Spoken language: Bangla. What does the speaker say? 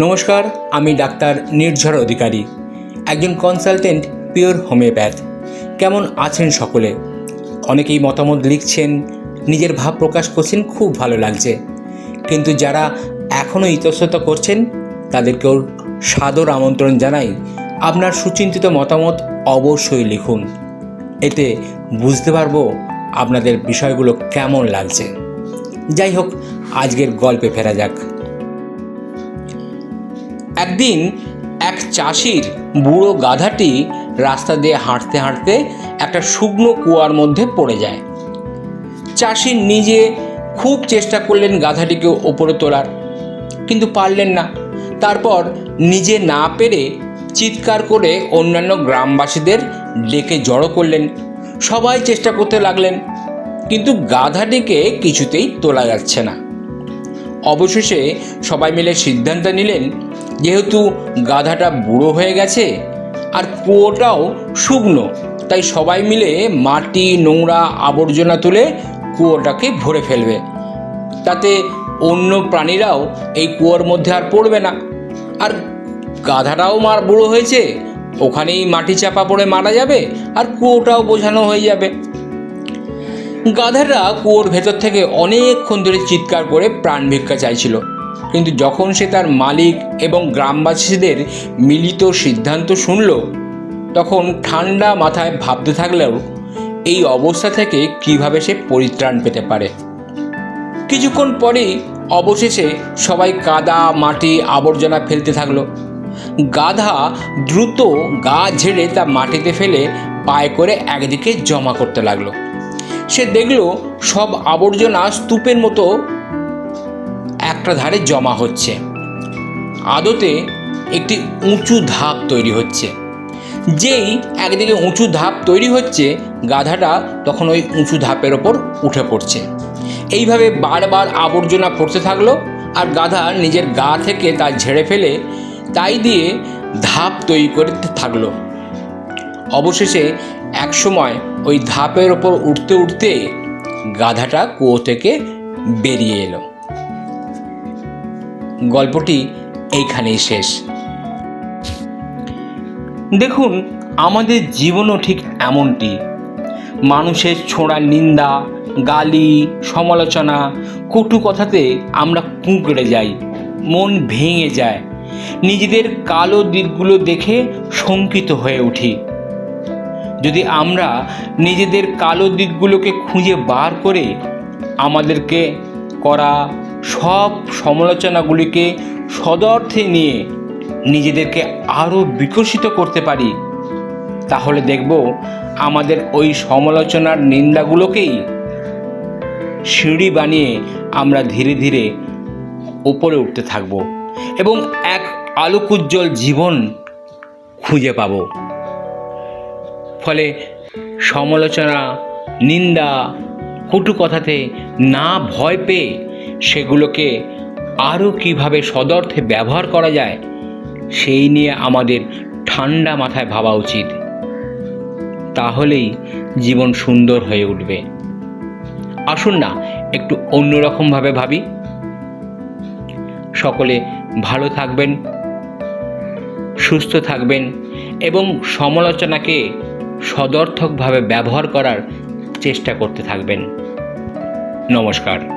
নমস্কার, আমি ডাক্তার নির্ঝর অধিকারী, একজন কনসালটেন্ট পিওর হোমিওপ্যাথ কেমন আছেন সকলে? অনেকেই মতামত লিখছেন, নিজের ভাব প্রকাশ করছেন, খুব ভালো লাগছে। কিন্তু যারা এখনও ইতস্তত করছেন, তাদেরকেও সাদর আমন্ত্রণ জানাই, আপনার সুচিন্তিত মতামত অবশ্যই লিখুন। এতে বুঝতে পারব আপনাদের বিষয়গুলো কেমন লাগছে। যাই হোক, আজকের গল্পে ফেরা যাক। একদিন এক চাষির বুড়ো গাধাটি রাস্তা দিয়ে হাঁটতে হাঁটতে একটা শুকনো কুয়ার মধ্যে পড়ে যায়। চাষি নিজে খুব চেষ্টা করলেন গাধাটিকে ওপরে তোলার, কিন্তু পারলেন না। তারপর নিজে না পেরে চিৎকার করে অন্যান্য গ্রামবাসীদের ডেকে জড়ো করলেন। সবাই চেষ্টা করতে লাগলেন, কিন্তু গাধাটিকে কিছুতেই তোলা যাচ্ছে না। অবশেষে সবাই মিলে সিদ্ধান্ত নিলেন যেহেতু গাধাটা বুড়ো হয়ে গেছে আর কুয়োটাও শুকনো, তাই সবাই মিলে মাটি, নোংরা আবর্জনা তুলে কুয়োটাকে ভরে ফেলবে। তাতে অন্য প্রাণীরাও এই কুয়োর মধ্যে আর পড়বে না। আর গাধাটাও মার বুড়ো হয়েছে, ওখানেই মাটি চাপা পড়ে মারা যাবে আর কুয়োটাও বোঝানো হয়ে যাবে। গাধাটা কুয়োর ভেতর থেকে অনেকক্ষণ ধরে চিৎকার করে প্রাণ ভিক্ষা চাইছিল। কিন্তু যখন সে তার মালিক এবং গ্রামবাসীদের মিলিত সিদ্ধান্ত শুনল, তখন ঠান্ডা মাথায় ভাবতে থাকলেও এই অবস্থা থেকে কীভাবে সে পরিত্রাণ পেতে পারে? কিছুক্ষণ পরেই অবশেষে সবাই কাদা, মাটি, আবর্জনা ফেলতে থাকল। গাধা দ্রুত গা ঝেড়ে তা মাটিতে ফেলে পায়ে করে একদিকে জমা করতে লাগল। সে দেখল সব আবর্জনা স্তূপের মতো একটা ধারে জমা হচ্ছে। আদতে একটি উঁচু ধাপ তৈরি হচ্ছে। যেই একদিকে উঁচু ধাপ তৈরি হচ্ছে, গাধাটা তখন ওই উঁচু ধাপের ওপর উঠে পড়ছে। এইভাবে বারবার আবর্জনা পড়তে থাকল আর গাধা নিজের গা থেকে তা ঝেড়ে ফেলে তাই দিয়ে ধাপ তৈরি করতে থাকল। অবশেষে একসময় ওই ধাপের ওপর উঠতে উঠতে গাধাটা কুয়ো থেকে বেরিয়ে এলো। গল্পটি এইখানেই শেষ। দেখুন, আমাদের জীবনও ঠিক এমনটি। মানুষের ছোঁড়া নিন্দা, গালি, সমালোচনা, কটু কথাতে আমরা কুঁকড়ে যাই, মন ভেঙে যায়। নিজেদের কালো দিকগুলো দেখে শঙ্কিত হয়ে উঠি। যদি আমরা নিজেদের কালো দিকগুলোকে খুঁজে বার করে আমাদেরকে করা সব সমালোচনাগুলিকে সদর্থে নিয়ে নিজেদেরকে আরও বিকশিত করতে পারি, তাহলে দেখব আমাদের ওই সমালোচনার নিন্দাগুলোকেই সিঁড়ি বানিয়ে আমরা ধীরে ধীরে উপরে উঠতে থাকব এবং এক আলোকোজ্জ্বল জীবন খুঁজে পাবো। ফলে সমালোচনা, নিন্দা, কটু কথাতে না ভয় পেয়ে সেগুলোকে আরও কীভাবে সদর্থে ব্যবহার করা যায়, সেই নিয়ে আমাদের ঠান্ডা মাথায় ভাবা উচিত। তাহলেই জীবন সুন্দর হয়ে উঠবে। আসুন না, একটু অন্যরকমভাবে ভাবি। সকলে ভালো থাকবেন, সুস্থ থাকবেন এবং সমালোচনাকে সদর্থকভাবে ব্যবহার করার চেষ্টা করতে থাকবেন। নমস্কার।